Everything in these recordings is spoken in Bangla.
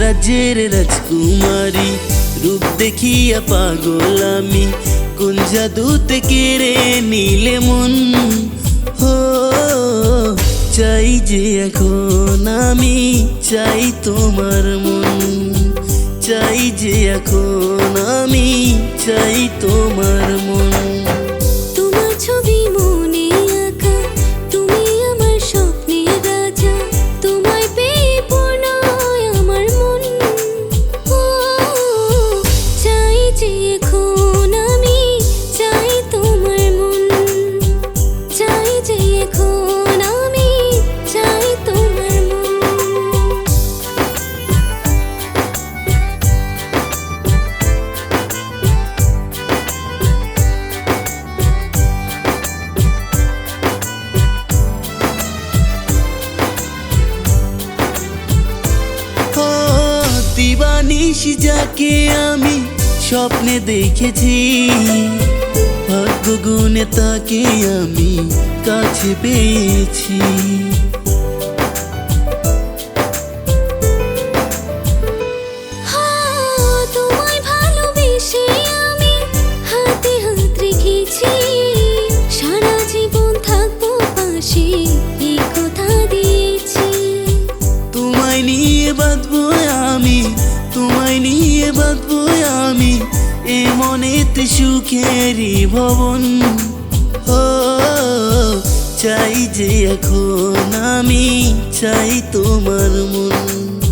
রাজ্যের রাজকুমারী, রূপ দেখিয়া পাগল আমি। কোন জাদুতে কেড়ে নিলে মন? হো, চাই যে এখন আমি, চাই তোমার মন। চাই যে এখন আমি, চাই তোমার মন। দিবানিশ যাকে আমি স্বপ্নে দেখেছি। ভাগ্য গুণে তাকে আমি কাছে পেয়েছি। সারা জীবন থাকব পাশে। তোমায় নিয়ে বাঁধবো আমি এ মনেতে সুখেরই ভবন। ও, চাই যে এখন আমি, চাই তোমার মন।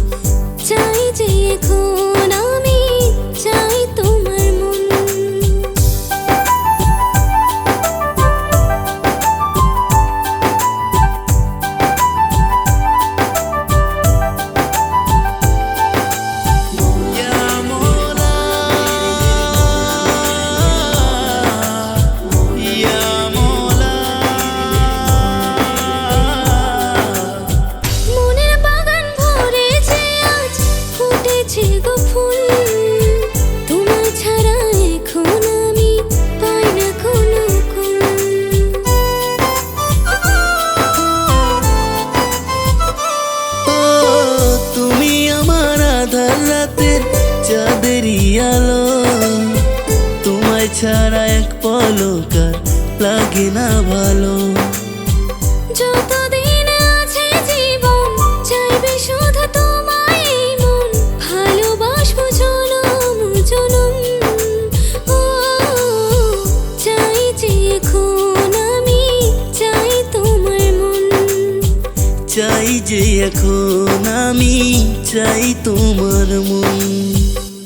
রাতের চাঁদেরই আলো। তোমায় ছাড়া এক পলকার লাগে না ভালো। যতদিন চাই যে এখন আমি চাই তোমার মন।